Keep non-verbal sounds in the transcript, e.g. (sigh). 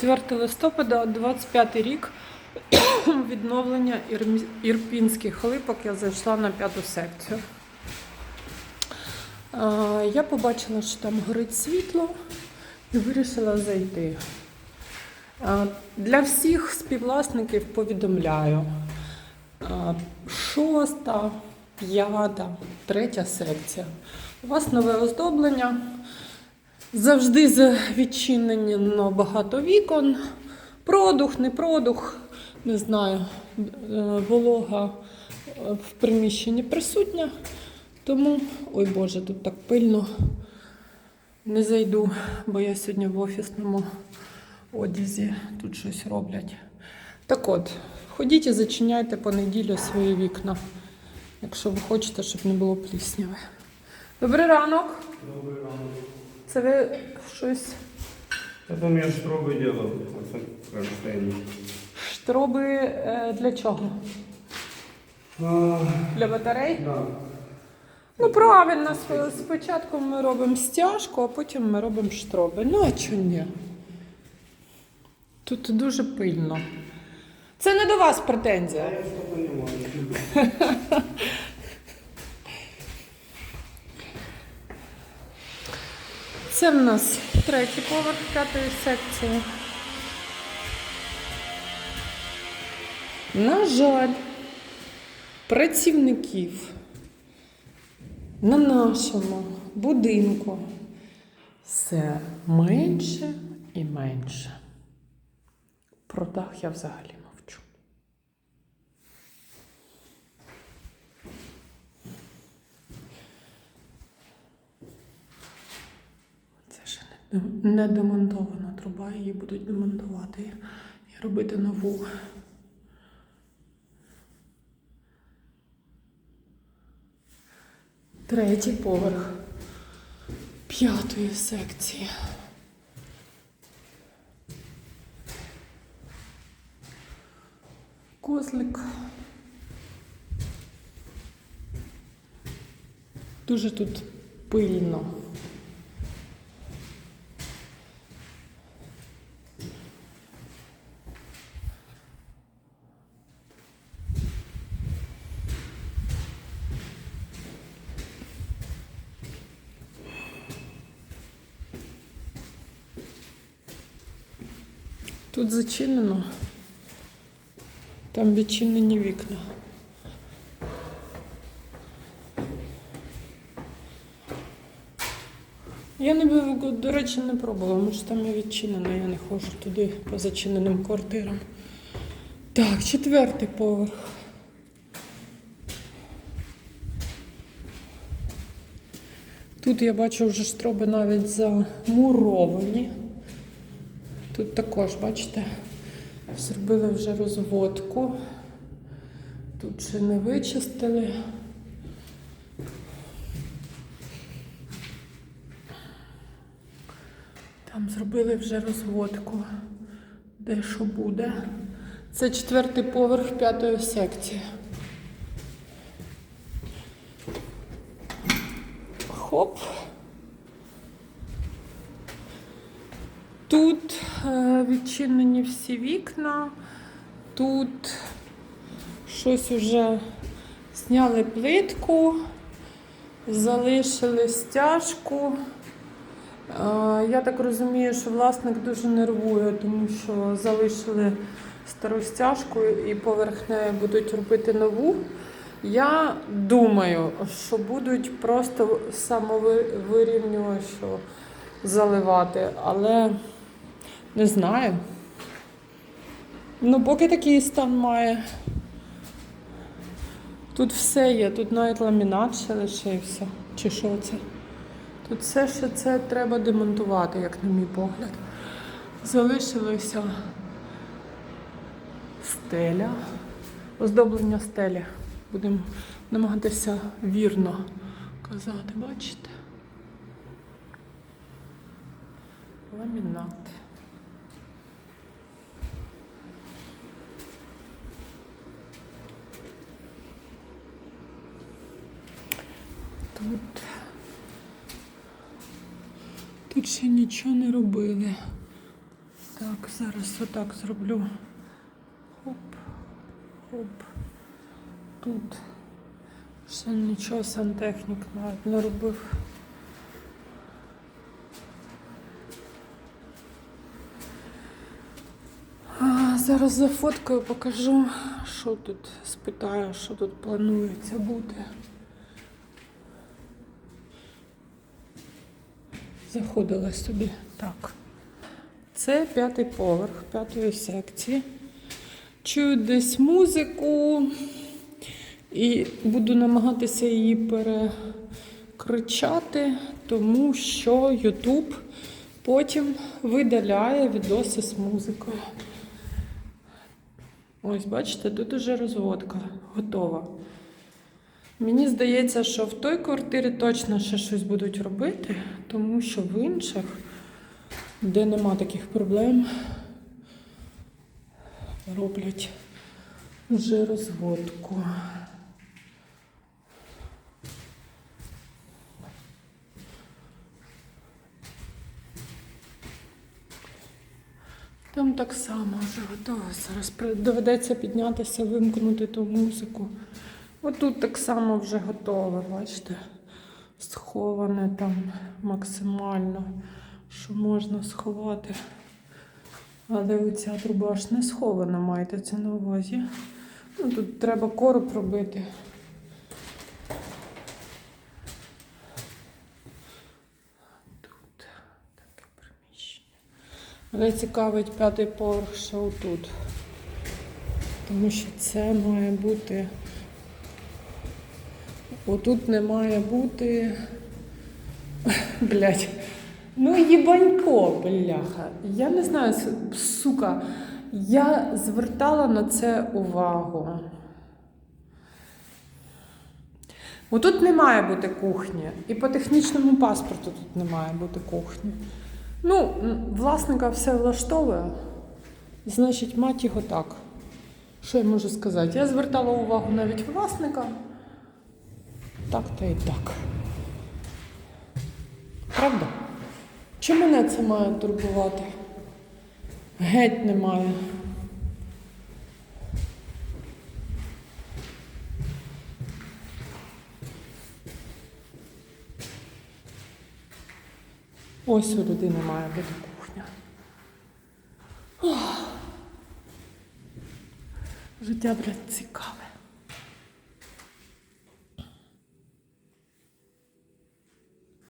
4 листопада, 25 рік (coughs) відновлення ірпінських липок. Я зайшла на п'яту секцію. Я побачила, що там горить світло і вирішила зайти. Для всіх співвласників повідомляю. Шоста, п'ята, третя секція. У вас нове оздоблення. Завжди з відчинено багато вікон. Продух, не продух, не знаю, е, волога е, в приміщенні присутня. Тому, ой Боже, тут так пильно. Не зайду, бо я сьогодні в офісному одязі тут щось роблять. Так от, ходіть і зачиняйте по неділю свої вікна, якщо ви хочете, щоб не було плісняви. Добрий ранок. Добрий ранок. Це ви щось я штроби делав, оце кронштейн. штроби е, для чого? А, Для батарей? да. Ну правильно, сп- спочатку ми робимо стяжку, а потім ми робимо штроби. Ну а чого ні? Тут дуже пильно. Це не до вас претензія. я що понимаю. (laughs) Це в нас третій поверх п'ятої секції. На жаль, працівників на нашому будинку все менше і менше. Про дах я взагалі мовчу. Це ще не, демонтована труба, її будуть демонтувати і робити нову. Третій поверх п'ятої секції. Козлик. Дуже тут пильно. Тут зачинено. Там відчинені вікна. Я не до речі, не пробувала, може там і відчинено, я не ходжу туди по зачиненим квартирам. Так, четвертий поверх. Тут я бачу вже штроби навіть замуровані. Тут також, бачите, зробили вже розводку. Тут ще не вичистили. Там зробили вже розводку, де що буде. Це четвертий поверх п'ятої секції. Хоп. Тут е, відчинені всі вікна, тут щось уже зняли плитку, залишили стяжку. Е, я так розумію, що власник дуже нервує, тому що залишили стару стяжку і поверх неї будуть робити нову. Я думаю, що будуть просто самовирівнюваючи заливати, але не знаю. Ну, поки такий стан має. Тут все є, тут навіть ламінат ще лишився. Чи що це? Тут все ще це треба демонтувати, як на мій погляд. Залишилося стеля, оздоблення стелі. Будемо намагатися вірно казати, бачите? Ламінат. Тут. Тут ще нічого не робили. Так, зараз отак зроблю. Хоп, хоп. Тут ще нічого сантехнік навіть не робив. А, зараз за фоткою покажу, що тут спитаю, що тут планується бути. Заходила собі. Так. Це п'ятий поверх п'ятої секції. Чую десь музику і буду намагатися її перекричати, тому що YouTube потім видаляє відоси з музикою. Ось, бачите, тут уже розводка готова. Мені здається, що в той квартирі точно ще щось будуть робити, тому що в інших, де нема таких проблем, роблять вже розводку. Там так само вже готово. Зараз доведеться піднятися, вимкнути ту музику. Отут так само вже готове, бачите? Сховане там максимально, що можна сховати. Але оця труба ж не схована, маєте це на увазі. Ну, тут треба короб робити. Тут таке приміщення. Мене цікавить п'ятий поверх ще отут. Тому що це має бути. Отут не має бути. Блять. Ну, їбанько, бляха. Я не знаю, сука. Я звертала на це увагу. Отут не має бути кухні. І по технічному паспорту тут не має бути кухні. Ну, власника все влаштовує. Значить, мать його так. Що я можу сказати? Я звертала увагу навіть власника. Так та й так. Правда? Чи мене це має турбувати? Геть немає. Ось у людини має бути кухня. Ох. Життя, блядь, цікаве.